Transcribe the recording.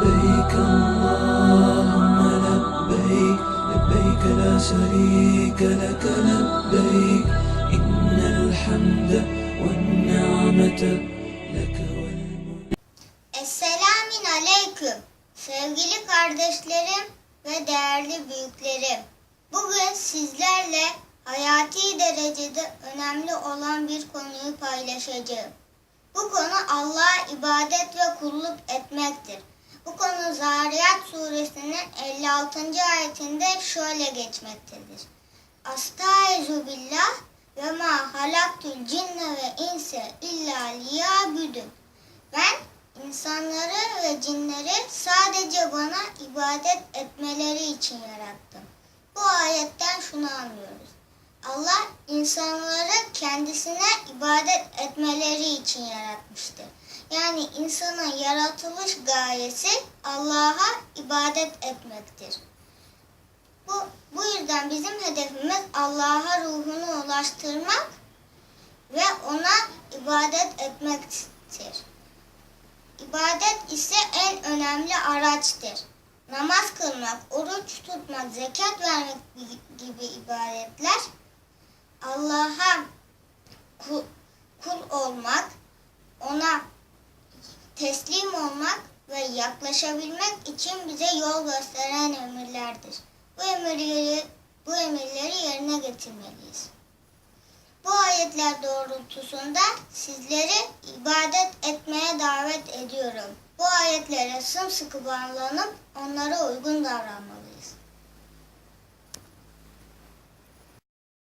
لبيك اللهم لبيك لبيك لا شريك لك لبيك إن الحمد والنعمة لك والملك Esselamin Aleyküm. Sevgili kardeşlerim ve değerli büyüklerim. Bugün sizlerle hayati derecede önemli olan bir konuyu paylaşacağım. Bu konu Allah'a ibadet ve kulluk etmektir. Bu konu Zariyat suresinin 56. ayetinde şöyle geçmektedir. Estaizu billah ve ma halaktul cinne ve inse illa liyabudun. Ben insanları ve cinleri sadece bana ibadet etmeleri için yarattım. Bu ayetten şunu anlıyoruz. Allah insanları kendisine ibadet etmeleri için yaratmıştır. Yani insanın yaratılış gayesi Allah'a ibadet etmektir. Bu, bu yüzden bizim hedefimiz Allah'a ruhunu ulaştırmak ve ona ibadet etmektir. Önemli araçtır. Namaz kılmak, oruç tutmak, zekat vermek gibi ibadetler Allah'a kul, olmak, ona teslim olmak ve yaklaşabilmek için bize yol gösteren emirlerdir. Bu emirleri, bu emirleri yerine getirmeliyiz. Ayetler doğrultusunda sizleri ibadet etmeye davet ediyorum. Bu ayetlere sımsıkı bağlanıp onlara uygun davranmalıyız.